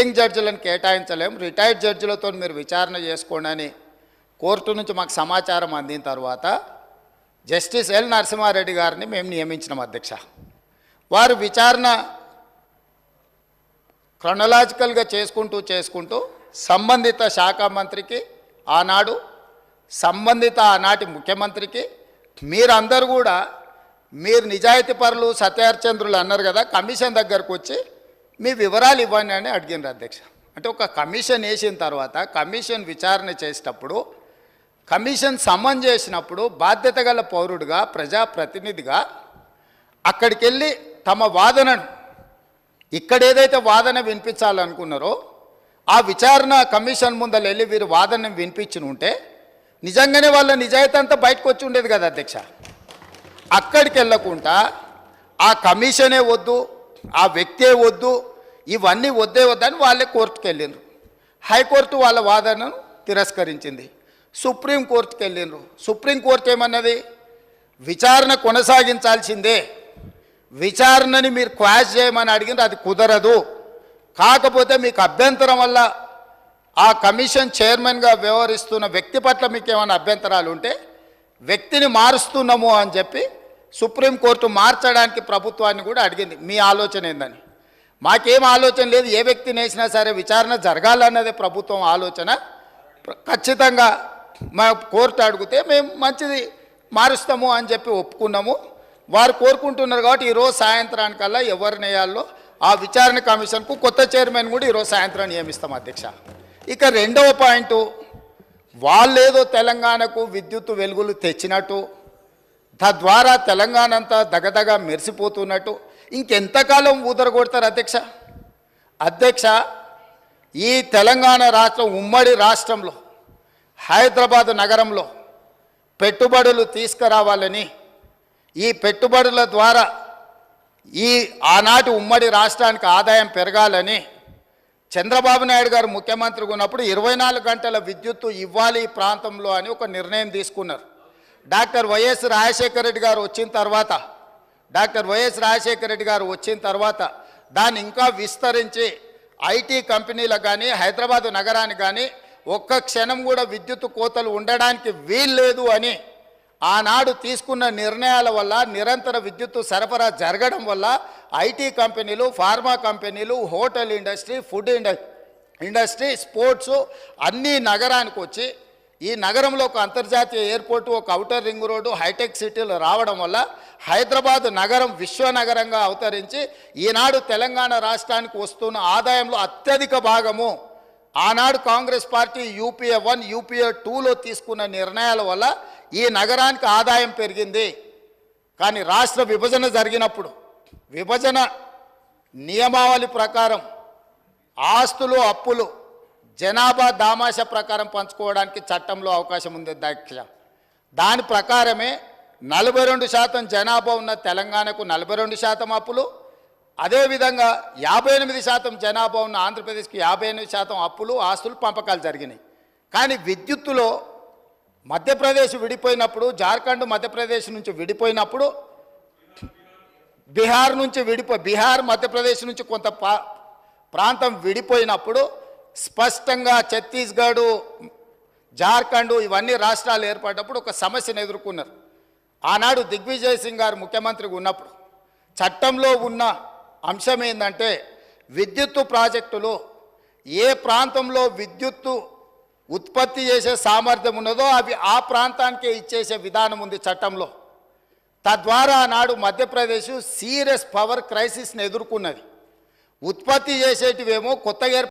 Sitting జడ్జిలను కేటాయించలేము. Retired జడ్జిలతో మీరు విచారణ చేసుకోండి అని కోర్టు నుంచి మాకు సమాచారం అందిన తర్వాత జస్టిస్ ఎల్ నరసింహారెడ్డి గారిని మేము నియమించినాం అధ్యక్ష. వారు విచారణ క్రొనలాజికల్గా చేసుకుంటూ చేసుకుంటూ సంబంధిత శాఖ మంత్రికి ఆనాడు సంబంధిత ఆనాటి ముఖ్యమంత్రికి మీరందరూ కూడా మీరు నిజాయితీ పరులు సత్యార్చంద్రులు అన్నారు కదా కమిషన్ దగ్గరకు వచ్చి మీ వివరాలు ఇవ్వండి అని అడిగినారు అధ్యక్ష. అంటే ఒక కమిషన్ వేసిన తర్వాత కమిషన్ విచారణ చేసేటప్పుడు కమిషన్ సమన్ చేసినప్పుడు బాధ్యత గల పౌరుడిగా ప్రజాప్రతినిధిగా అక్కడికి వెళ్ళి తమ వాదనను ఇక్కడ ఏదైతే వాదన వినిపించాలనుకున్నారో ఆ విచారణ కమిషన్ ముందర వెళ్ళి వీరు వాదన వినిపించిన ఉంటే నిజంగానే వాళ్ళ నిజాయితీ అంతా బయటకు వచ్చి ఉండేది కదా అధ్యక్ష. అక్కడికి వెళ్ళకుండా ఆ కమిషనే వద్దు ఆ వ్యక్తే వద్దు ఇవన్నీ వద్దే వద్దని వాళ్ళే కోర్టుకు వెళ్ళిండ్రు హైకోర్టు వాళ్ళ వాదనను తిరస్కరించింది. సుప్రీంకోర్టుకు వెళ్ళిండ్రు సుప్రీంకోర్టు ఏమన్నది? విచారణ కొనసాగించాల్సిందే. విచారణని మీరు క్వాష్ చేయమని అడిగిన అది కుదరదు. కాకపోతే మీకు అభ్యంతరం వల్ల ఆ కమిషన్ చైర్మన్గా వ్యవహరిస్తున్న వ్యక్తి పట్ల మీకు ఏమైనా అభ్యంతరాలు ఉంటే వ్యక్తిని మారుస్తున్నాము అని చెప్పి సుప్రీంకోర్టు మార్చడానికి ప్రభుత్వాన్ని కూడా అడిగింది. మీ ఆలోచన ఏందని? మాకేం ఆలోచన లేదు ఏ వ్యక్తిని వేసినా సరే విచారణ జరగాలన్నదే ప్రభుత్వం ఆలోచన. ఖచ్చితంగా మా కోర్టు అడిగితే మేము మంచిది మారుస్తాము అని చెప్పి ఒప్పుకున్నాము. వారు కోరుకుంటున్నారు కాబట్టి ఈరోజు సాయంత్రానికల్లా ఎవరిని వేయాలో ఆ విచారణ కమిషన్కు కొత్త చైర్మన్ కూడా ఈరోజు సాయంత్రం నియమిస్తాం అధ్యక్ష. ఇక రెండవ పాయింట్ వాళ్ళేదో తెలంగాణకు విద్యుత్ వెలుగులు తెచ్చినట్టు తద్వారా తెలంగాణ అంతా దగదగ మెరిసిపోతున్నట్టు ఇంకెంతకాలం ఊదరగొడతారు అధ్యక్ష? అధ్యక్ష ఈ తెలంగాణ రాష్ట్రం ఉమ్మడి రాష్ట్రంలో హైదరాబాద్ నగరంలో పెట్టుబడులు తీసుకురావాలని ఈ పెట్టుబడుల ద్వారా ఈ ఆనాటి ఉమ్మడి రాష్ట్రానికి ఆదాయం పెరగాలని చంద్రబాబు నాయుడు గారు ముఖ్యమంత్రిగా ఉన్నప్పుడు ఇరవై నాలుగు గంటల విద్యుత్తు ఇవ్వాలి ఈ ప్రాంతంలో అని ఒక నిర్ణయం తీసుకున్నారు. డాక్టర్ వైఎస్ రాజశేఖర రెడ్డి గారు వచ్చిన తర్వాత డాక్టర్ వైఎస్ రాజశేఖర రెడ్డి గారు వచ్చిన తర్వాత దాన్ని ఇంకా విస్తరించి ఐటీ కంపెనీలకు కానీ హైదరాబాద్ నగరానికి కానీ ఒక్క క్షణం కూడా విద్యుత్ కోతలు ఉండడానికి వీల్లేదు అని ఆనాడు తీసుకున్న నిర్ణయాల వల్ల నిరంతర విద్యుత్తు సరఫరా జరగడం వల్ల ఐటీ కంపెనీలు ఫార్మా కంపెనీలు hotel industry food industry industry sports అన్నీ నగరానికి వచ్చి ఈ నగరంలో ఒక అంతర్జాతీయ ఎయిర్పోర్టు ఒక అవుటర్ రింగ్ రోడ్డు హైటెక్ సిటీలు రావడం వల్ల హైదరాబాద్ నగరం విశ్వనగరంగా అవతరించి ఈనాడు తెలంగాణ రాష్ట్రానికి వస్తున్న ఆదాయంలో అత్యధిక భాగము ఆనాడు Congress party UPA one UPA టూలో తీసుకున్న నిర్ణయాల వల్ల ఈ నగరానికి ఆదాయం పెరిగింది. కానీ రాష్ట్ర విభజన జరిగినప్పుడు విభజన నియమావళి ప్రకారం ఆస్తులు అప్పులు జనాభా దామాష ప్రకారం పంచుకోవడానికి చట్టంలో అవకాశం ఉంది అధ్యక్ష. దాని ప్రకారమే నలభై రెండు శాతం జనాభా ఉన్న తెలంగాణకు నలభై రెండు శాతం అప్పులు అదేవిధంగా యాభై ఎనిమిది శాతం జనాభా ఉన్న ఆంధ్రప్రదేశ్కి యాభై ఎనిమిది శాతం అప్పులు ఆస్తులు పంపకాలు జరిగినాయి. కానీ విద్యుత్తులో మధ్యప్రదేశ్ విడిపోయినప్పుడు జార్ఖండ్ మధ్యప్రదేశ్ నుంచి విడిపోయినప్పుడు బీహార్ నుంచి విడిపో బీహార్ మధ్యప్రదేశ్ నుంచి కొంత ప్రాంతం విడిపోయినప్పుడు స్పష్టంగా ఛత్తీస్గఢ్ జార్ఖండ్ ఇవన్నీ రాష్ట్రాలు ఏర్పడినప్పుడు ఒక సమస్యను ఎదుర్కొన్నారు. ఆనాడు దిగ్విజయ్ సింగ్ గారు ముఖ్యమంత్రిగా ఉన్నప్పుడు చట్టంలో ఉన్న అంశం ఏంటంటే విద్యుత్తు ప్రాజెక్టులు ఏ ప్రాంతంలో విద్యుత్తు ఉత్పత్తి చేసే సామర్థ్యం ఉన్నదో అవి ఆ ప్రాంతానికే ఇచ్చేసే విధానం ఉంది చట్టంలో. తద్వారా నాడు మధ్యప్రదేశ్ సీరియస్ పవర్ క్రైసిస్ని ఎదుర్కొన్నది. ఉత్పత్తి చేసేటివేమో కొత్తగా